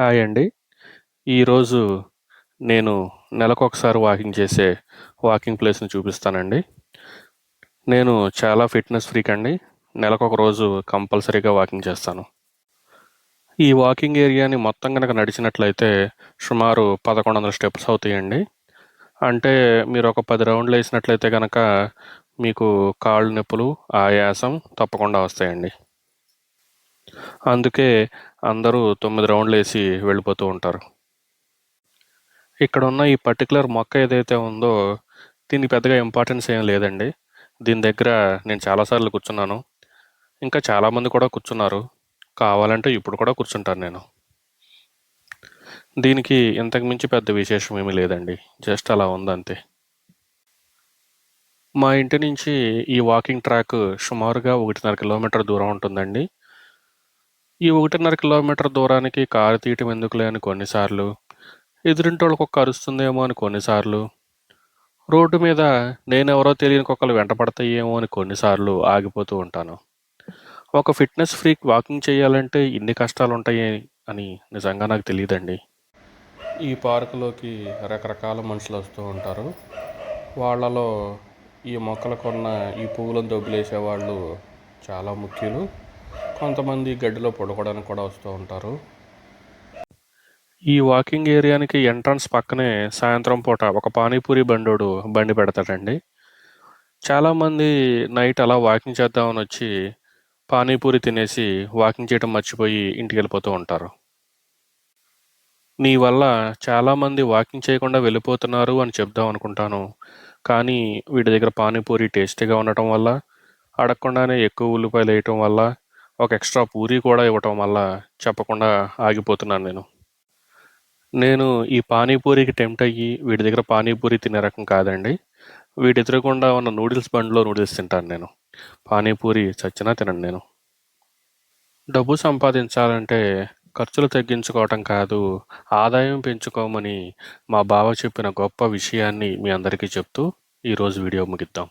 Hi అండి. ఈరోజు నేను నెలకొకసారి వాకింగ్ చేసే వాకింగ్ ప్లేస్‌ని చూపిస్తానండి. నేను చాలా ఫిట్‌నెస్ ఫ్రీక్ అండి. నెలకొక రోజు కంపల్సరీగా వాకింగ్ చేస్తాను. ఈ వాకింగ్ ఏరియాని మొత్తం కనుక నడిచినట్లయితే సుమారు 1100 స్టెప్స్ అవుతాయండి. అంటే మీరు ఒక పది రౌండ్లు వేసినట్లయితే కనుక మీకు కాళ్ళు నొప్పులు, ఆయాసం తప్పకుండా వస్తాయండి. అందుకే అందరూ తొమ్మిది రౌండ్లు వేసి వెళ్ళిపోతూ ఉంటారు. ఇక్కడ ఉన్న ఈ పర్టికులర్ మొక్క ఏదైతే ఉందో దీనికి పెద్దగా ఇంపార్టెన్స్ ఏం లేదండి. దీని దగ్గర నేను చాలా సార్లు కూర్చున్నాను. ఇంకా చాలామంది కూడా కూర్చున్నారు. కావాలంటే ఇప్పుడు కూడా కూర్చుంటాను నేను. దీనికి ఇంతకు మించి పెద్ద విశేషం ఏమీ లేదండి. జస్ట్ అలా ఉందంతే. మా ఇంటి నుంచి ఈ వాకింగ్ ట్రాక్ సుమారుగా 1.5 కిలోమీటర్ దూరం ఉంటుందండి. ఈ 1.5 కిలోమీటర్ దూరానికి కారు తీయటం ఎందుకులే అని కొన్నిసార్లు, ఎదురింటోళ్ళకు ఒక అరుస్తుందేమో అని కొన్నిసార్లు, రోడ్డు మీద నేనెవరో తెలియని కుక్కలు వెంటపడతాయేమో అని కొన్నిసార్లు ఆగిపోతూ ఉంటాను. ఒక ఫిట్‌నెస్ ఫ్రీక్ వాకింగ్ చేయాలంటే ఇన్ని కష్టాలుంటాయి అని నిజంగా నాకు తెలియదండి ఈ పార్కులోకి రకరకాల మనుషులు వస్తూ ఉంటారు. వాళ్ళలో ఈ మొక్కలకున్న ఈ పువ్వులను దొబ్బిలేసేవాళ్ళు చాలా ముఖ్యులు. కొంతమంది గడ్డిలో పడుకోవడానికి కూడా వస్తూ ఉంటారు. ఈ వాకింగ్ ఏరియానికి ఎంట్రన్స్ పక్కనే సాయంత్రం పూట ఒక పానీపూరి బండోడు బండి పెడతాడండి. చాలామంది నైట్ అలా వాకింగ్ చేద్దామని వచ్చి పానీపూరి తినేసి వాకింగ్ చేయడం మర్చిపోయి ఇంటికెళ్ళిపోతూ ఉంటారు. నీ వల్ల చాలామంది వాకింగ్ చేయకుండా వెళ్ళిపోతున్నారు అని చెప్దాం అనుకుంటాను. కానీ వీటి దగ్గర పానీపూరి టేస్టీగా ఉండటం వల్ల, అడగకుండానే ఎక్కువ ఉల్లిపాయలు వేయటం వల్ల, ఒక ఎక్స్‌ట్రా పూరి కూడా ఇవ్వటం వల్ల చెప్పకుండా ఆగిపోతున్నాను నేను. నేను ఈ పానీపూరికి టెంప్ట్ అయ్యి వీడి దగ్గర పానీపూరి తినే రకం కాదండి. వీడి ఎదురకుండా ఉన్న నూడిల్స్ బండ్లో నూడిల్స్ తింటాను నేను. పానీపూరి చచ్చినా తినను నేను. డబ్బు సంపాదించాలంటే ఖర్చులు తగ్గించుకోవటం కాదు, ఆదాయం పెంచుకోమని మా బావ చెప్పిన గొప్ప విషయాన్ని మీ అందరికీ చెప్తూ ఈరోజు వీడియో ముగిద్దాం.